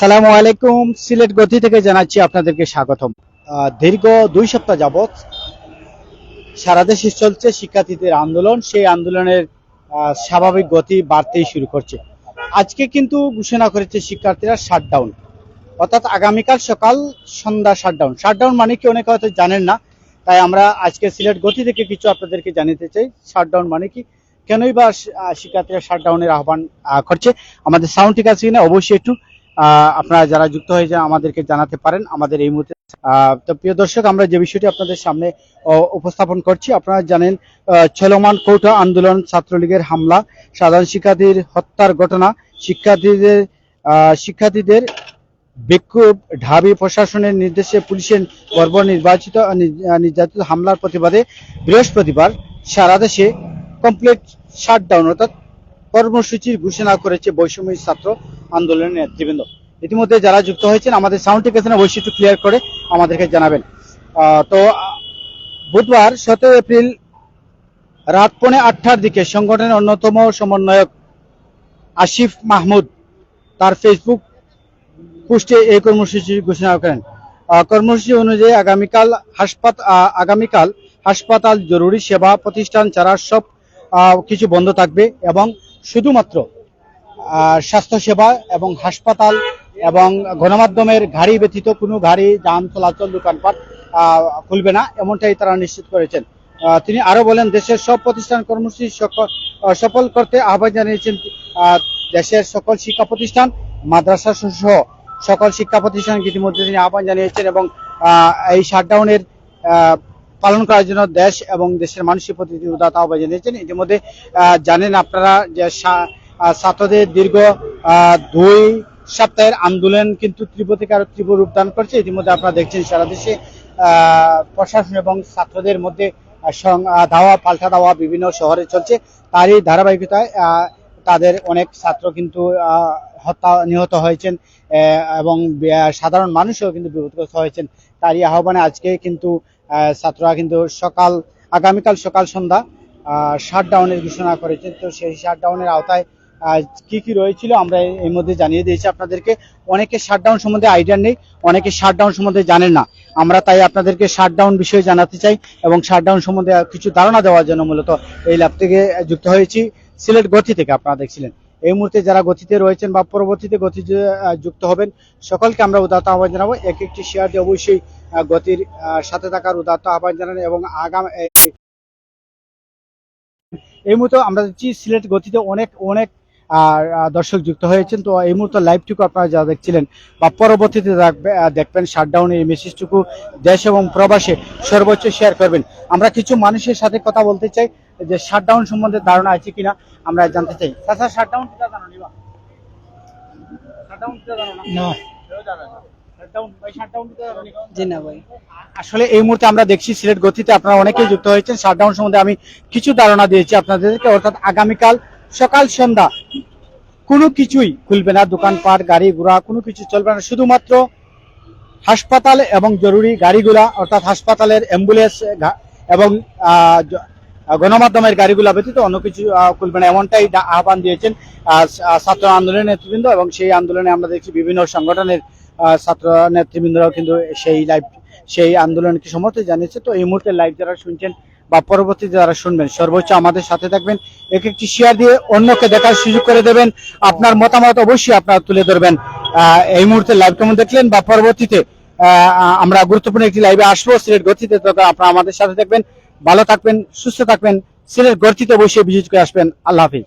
সালামু আলাইকুম, সিলেট গতি থেকে জানাচ্ছি আপনাদেরকে স্বাগতম। দীর্ঘ দুই সপ্তাহ যাবৎ সারা দেশে চলছে শিক্ষার্থীদের আন্দোলন। সেই আন্দোলনের স্বাভাবিক গতি বাড়তেই শুরু করছে। আজকে কিন্তু ঘোষণা করেছে শিক্ষার্থীরা শাটডাউন অর্থাৎ আগামীকাল সকাল সন্ধ্যা শাটডাউন শাটডাউন মানে কি অনেকে হয়তো জানেন না, তাই আমরা আজকে সিলেট গতি থেকে কিছু আপনাদেরকে জানিতে চাই। শাটডাউন মানে কি? কেনই বা শিক্ষার্থীরা শাটডাউনের আহ্বান করছে? আমাদের সাউন্ড ঠিক আছে কিনা? অবশ্যই একটু আপনারা যারা যুক্ত হয়ে যান আমাদেরকে জানাতে পারেন আমাদের এই মুহূর্তে। তো প্রিয় দর্শক আমরা যে বিষয়টি আপনাদের সামনে উপস্থাপন করছি আপনারা জানেন আহ, চলমান কৌটা আন্দোলন ছাত্রলীগের হামলা সাধারণ শিক্ষার্থীর হত্যার ঘটনা শিক্ষার্থীদের শিক্ষার্থীদের বিক্ষোভ ঢাবি প্রশাসনের নির্দেশে পুলিশের গর্ব নির্বাচিত নির্যাতিত হামলার প্রতিবাদে বৃহস্পতিবার সারা দেশে কমপ্লিট শাটডাউন অর্থাৎ কর্মসূচির ঘোষণা করেছে বৈষম্য ছাত্র আন্দোলনের নেতৃবৃন্দ। ইতিমধ্যে যারা যুক্ত হয়েছেন, আমাদের সাউন্ড ঠিক আছে না অবশ্যই একটু ক্লিয়ার করে আমাদেরকে জানাবেন। তো, বুধবার সতেরো এপ্রিল রাত পৌনে আটটার দিকে সংগঠনের অন্যতম সমন্বয়ক আসিফ মাহমুদ তার ফেসবুক পোস্টে এই কর্মসূচি ঘোষণা করেন। কর্মসূচি অনুযায়ী আগামীকাল হাসপাতাল আগামীকাল হাসপাতাল জরুরি সেবা প্রতিষ্ঠান ছাড়া সব কিছু বন্ধ থাকবে এবং শুধুমাত্র স্বাস্থ্যসেবা এবং হাসপাতাল এবং গণমাধ্যমের গাড়ি ব্যতীত কোনো গাড়ি, যান, চলাচল, দোকানপাট খুলবে না, এমনটাই তারা নিশ্চিত করেছেন। তিনি আরও বলেন, দেশের সব প্রতিষ্ঠান কর্মসূচি সফল করতে আহ্বান জানিয়েছেন দেশের সকল শিক্ষা প্রতিষ্ঠান, মাদ্রাসা সহ সকল শিক্ষা প্রতিষ্ঠান ইতিমধ্যে তিনি আহ্বান জানিয়েছেন এবং এই শাটডাউনের পালন করার জন্য দেশ এবং দেশের মানুষের প্রতি তিনি উদাত্ত আহ্বান জানিয়েছেন। ইতিমধ্যে জানেন আপনারা যে ছাত্রদের দীর্ঘ দুই সপ্তাহের আন্দোলন কিন্তু তীব্র থেকে আরও তীব্র রূপ দান করছে। ইতিমধ্যে আপনারা দেখছেন সারা দেশে প্রশাসন এবং ছাত্রদের মধ্যে ধাওয়া, পাল্টা ধাওয়া বিভিন্ন শহরে চলছে। তারই ধারাবাহিকতায় তাদের অনেক ছাত্র কিন্তু হত্যা, নিহত হয়েছেন এবং সাধারণ মানুষও কিন্তু বিপদগ্রস্ত হয়েছেন। তারই আহ্বানে আজকে কিন্তু ছাত্ররা কিন্তু সকাল, আগামীকাল সকাল সন্ধ্যা শাটডাউনের ঘোষণা করেছেন তো সেই শাটডাউনের আওতায় কি কি রয়েছিল আমরা এই মধ্যে জানিয়ে দিয়েছি আপনাদেরকে। অনেকে শাটডাউন সম্বন্ধে আইডিয়া নেই অনেকে শাটডাউন সম্বন্ধে জানেন না। আমরা তাই আপনাদেরকে শাটডাউন বিষয়ে জানাতে চাই এবং শাটডাউন সম্বন্ধে কিছু ধারণা দেওয়ার জন্য মূলত এই ল্যাব থেকে যুক্ত হয়েছি। সিলেট গতি থেকে আপনারা দেখছিলেন। এই মুহূর্তে যারা গতিতে রয়েছেন বা পরবর্তীতে আহ, যুক্ত হবেন সকলকে আমরা উদাত্ত আহ্বান জানাব। এক একটি শেয়ার দিয়ে অবশ্যই গতির সাথে থাকার উদাত্ত আহ্বান জানান এবং আগাম এই মুহূর্তে আমরা দেখছি সিলেট গতিতে অনেক অনেক আর দর্শক যুক্ত হয়েছেন। তো এই মুহূর্তে লাইভটুকু আপনারা যা দেখছিলেন বা পরবর্তীতে দেখবে- দেখবেন শাটডাউন এই মেসেজটুকু দেশ এবং প্রবাসে সর্বোচ্চ শেয়ার করবেন। আমরা কিছু মানুষের সাথে কথা বলতে চাই যে শাটডাউন সম্বন্ধে ধারণা আছে কিনা আমরা জানতে চাই। তাছাড়া শাটডাউন কিটা জানো নিবা শাটডাউন কিটা জানো না? আসলে এই মুহূর্তে আমরা দেখছি সিলেট গতিতে আপনারা অনেকেই যুক্ত হয়েছেন। শাটডাউন সম্বন্ধে আমি কিছু ধারণা দিয়েছি আপনাদেরকে। অর্থাৎ আগামীকাল সকাল সন্ধ্যা। কোনো কিছুই খুলবে না, দোকানপাট গাড়ি ঘোড়া কোনো কিছু চলবে না। শুধুমাত্র হাসপাতাল এবং জরুরি গাড়িগুলা, অর্থাৎ হাসপাতালের অ্যাম্বুলেন্স এবং গণমাধ্যমের গাড়িগুলা ব্যতীত অন্য কিছু খুলবে না। এমনটাই আহ্বান দিয়েছেন ছাত্র আন্দোলনের নেতৃবৃন্দ এবং সেই আন্দোলনে আমরা দেখছি বিভিন্ন সংগঠনের ছাত্র নেতৃবৃন্দরাও কিন্তু সেই লাইভ, সেই আন্দোলনকে সমর্থন জানিয়েছে। তো এই মুহূর্তে লাইভ যারা শুনছেন বা পরবর্তীতে যারা শুনবেন, সর্বোচ্চ আমাদের সাথে থাকবেন, এক একটি শেয়ার দিয়ে অন্যকে দেখার সুযোগ করে দেবেন। আপনার মতামত অবশ্যই আপনারা তুলে ধরবেন। এই মুহূর্তে লাইভ কেমন দেখলেন বা পরবর্তীতে আমরা গুরুত্বপূর্ণ একটি লাইভে আসব। সিলেট গতিতে আপনারা আমাদের সাথে থাকবেন। ভালো থাকবেন, সুস্থ থাকবেন। সিলেট গতিতে অবশ্যই ভিজিট করে আসবেন। আল্লাহ হাফিজ।